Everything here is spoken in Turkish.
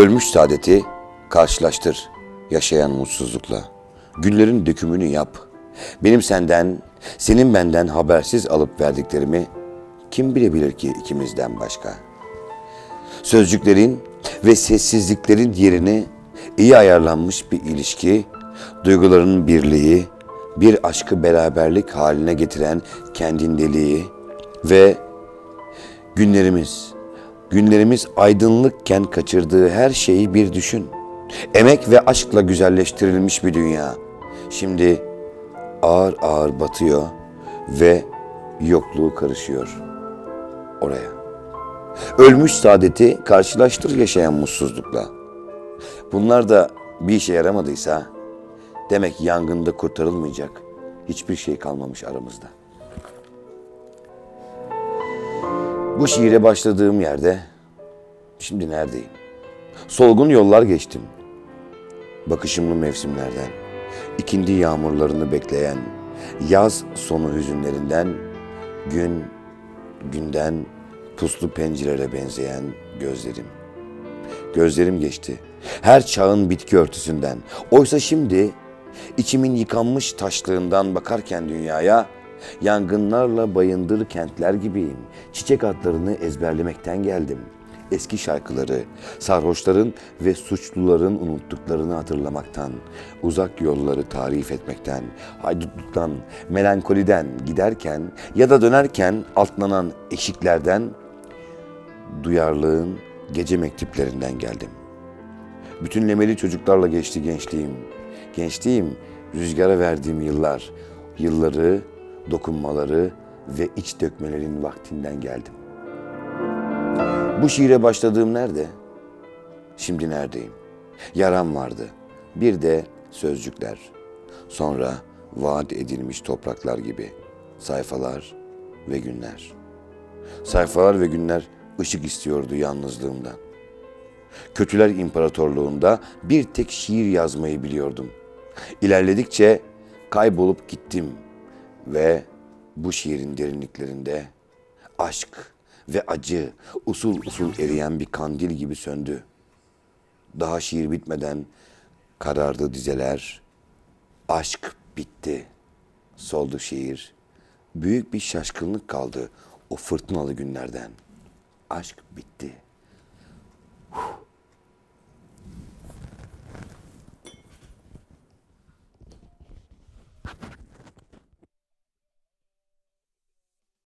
Ölmüş saadeti karşılaştır yaşayan mutsuzlukla. Günlerin dökümünü yap. Benim senden, senin benden habersiz alıp verdiklerimi kim bilebilir ki ikimizden başka? Sözcüklerin ve sessizliklerin yerini iyi ayarlanmış bir ilişki, duyguların birliği, bir aşkı beraberlik haline getiren kendindeliği ve günlerimiz, günlerimiz aydınlıkken kaçırdığı her şeyi bir düşün. Emek ve aşkla güzelleştirilmiş bir dünya. Şimdi ağır ağır batıyor ve yokluğu karışıyor oraya. Ölmüş saadeti karşılaştır yaşayan mutsuzlukla. Bunlar da bir işe yaramadıysa demek yangında kurtarılmayacak hiçbir şey kalmamış aramızda. Bu şiire başladığım yerde şimdi neredeyim? Solgun yollar geçtim. Bakışımlı mevsimlerden, ikindi yağmurlarını bekleyen, yaz sonu hüzünlerinden, gün günden puslu pencerelere benzeyen gözlerim. Gözlerim geçti. Her çağın bitki örtüsünden. Oysa şimdi içimin yıkanmış taşlığından bakarken dünyaya yangınlarla bayındır kentler gibiyim. Çiçek adlarını ezberlemekten geldim. Eski şarkıları, sarhoşların ve suçluların unuttuklarını hatırlamaktan, uzak yolları tarif etmekten, haydutluktan, melankoliden giderken ya da dönerken altlanan eşiklerden duyarlığın gece mektuplerinden geldim. Bütünlemeli çocuklarla geçti gençliğim. Gençliğim rüzgara verdiğim yıllar, yılları, dokunmaları ve iç dökmelerin vaktinden geldim. Bu şiire başladığım nerede? Şimdi neredeyim? Yaram vardı. Bir de sözcükler. Sonra vaat edilmiş topraklar gibi sayfalar ve günler. Sayfalar ve günler ışık istiyordu yalnızlığımdan. Kötüler İmparatorluğunda bir tek şiir yazmayı biliyordum. İlerledikçe kaybolup gittim ve bu şiirin derinliklerinde aşk ve acı usul usul eriyen bir kandil gibi söndü. Daha şiir bitmeden karardı dizeler. Aşk bitti. Soldu şiir. Büyük bir şaşkınlık kaldı o fırtınalı günlerden. Aşk bitti.''